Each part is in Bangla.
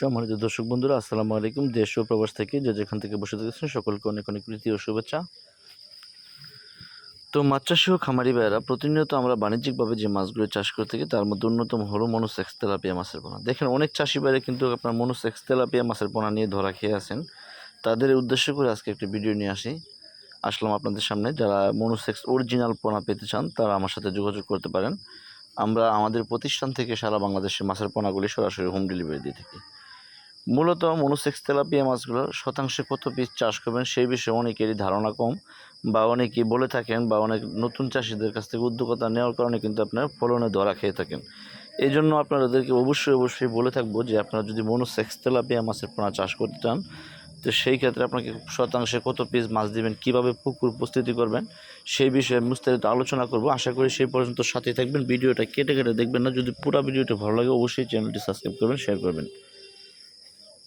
সম্মানিত দর্শক বন্ধুরা, আসসালামু আলাইকুম। দেশ ও প্রবাস থেকে যে যেখান থেকে বসে দেখেছেন, সকলকে অনেক অনেক প্রীতি ও শুভেচ্ছা। তো মাছ চাষি ও খামারি ভাইয়েরা, প্রতিনিয়ত আমরা বাণিজ্যিকভাবে যে মাছগুলো চাষ করে থাকি, তার মধ্যে অন্যতম হলো মনোসেক্স তেলাপিয়া মাছের পোনা। দেখেন, অনেক চাষি ভাইরা কিন্তু আপনার মনোসেক্স তেলাপিয়া মাছের পোনা নিয়ে ধরা খেয়ে আছেন। তাদের উদ্দেশ্য করে আজকে একটি ভিডিও নিয়ে আসি। আসলাম আপনাদের সামনে। যারা মনোসেক্স অরিজিনাল পোনা পেতে চান, তারা আমার সাথে যোগাযোগ করতে পারেন। আমরা আমাদের প্রতিষ্ঠান থেকে সারা বাংলাদেশে মাছের পোনাগুলি সরাসরি হোম ডেলিভারি দিয়ে থাকি। মূলত মনোসেক্স তেলাপিয়া মাছগুলো শতাংশে কত পিস চাষ করবেন সেই বিষয়ে অনেকেরই ধারণা কম বা অনেকেই বলে থাকেন বা অনেক নতুন চাষিদের কাছ থেকে উদ্যোগতা নেওয়ার কারণে কিন্তু আপনার ফলনে ধরা খেয়ে থাকেন। এই জন্য আপনাদেরকে অবশ্যই অবশ্যই বলে থাকব যে আপনারা যদি মনোসেক্স তেলাপিয়া মাছের পোনা চাষ করতে চান, তো সেই ক্ষেত্রে আপনাকে শতাংশে কত পিস মাছ দিবেন, কীভাবে পুকুর প্রস্তুতি করবেন, সেই বিষয়ে বিস্তারিত আলোচনা করব। আশা করি সেই পর্যন্ত সাথে থাকবেন। ভিডিওটা কেটে কেটে দেখবেন না। যদি পুরো ভিডিওটা ভালো লাগে, অবশ্যই চ্যানেলটি সাবস্ক্রাইব করবেন, শেয়ার করবেন।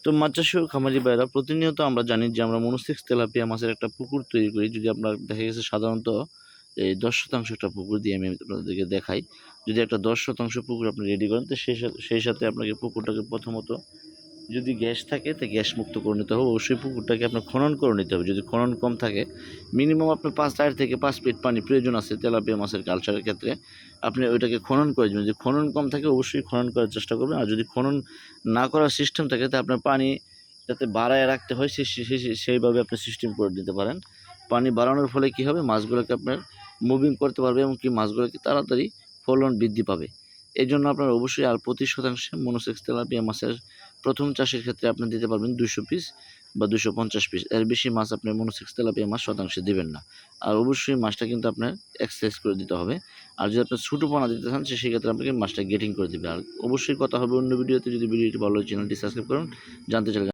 তো মাছ চাষি খামারি ভাইরা প্রতিনিয়ত আমরা জানি যে আমরা মনোসিক্স তেলাপিয়া মাছের একটা পুকুর তৈরি করি। যদি আপনার দেখা গেছে সাধারণত এই দশ শতাংশ একটা পুকুর দিয়ে আমি আপনাদেরকে দেখাই। যদি একটা দশ শতাংশ পুকুর আপনি রেডি করেন, তো সেই সাথে সেই সাথে আপনাকে পুকুরটাকে প্রথমত যদি গ্যাস থাকে, তো গ্যাস মুক্ত করে নিতে হবে। অবশ্যই পুকুরটাকে আপনার খনন করে নিতে হবে। যদি খনন কম থাকে মিনিমাম আপনার পাঁচ চার থেকে পাঁচ ফিট পানি প্রয়োজন আছে তেলাপিয়া মাছের কালচারের ক্ষেত্রে। আপনি ওইটাকে খনন করে দেবেন। যদি খনন কম থাকে, অবশ্যই খনন করার চেষ্টা করবেন। আর যদি খনন না করার সিস্টেম থাকে, তা আপনার পানি যাতে বাড়ায় রাখতে হয়, সে সেইভাবে আপনি সিস্টেম করে দিতে পারেন। পানি বাড়ানোর ফলে কী হবে? মাছগুলোকে আপনার মুভিং করতে পারবে এবং কি মাছগুলোকে তাড়াতাড়ি ফলন বৃদ্ধি পাবে। এই জন্য আপনার অবশ্যই আর প্রতি শতাংশে মনোসেক্স তেলাপিয়া মাছের প্রথম চাষের ক্ষেত্রে আপনি দিতে পারবেন দুশো পিস বা দুশো পঞ্চাশ পিস এর বেশি মাছ আপনি মনোসিক্স তেলাপিয়া মাছ শতাংশে দেবেন না। আর অবশ্যই মাছটা কিন্তু আপনার এক্সারসাইজ করে দিতে হবে। আর যদি আপনার ছোটো পোনা দিতে চান সেক্ষেত্রে আপনাকে মাছটা গেটিং করে দিবে। আর অবশ্যই কথা হবে অন্য ভিডিওতে। যদি ভিডিওটি ভালো চ্যানেলটি সাবস্ক্রাইব করুন। জানতে চাইলে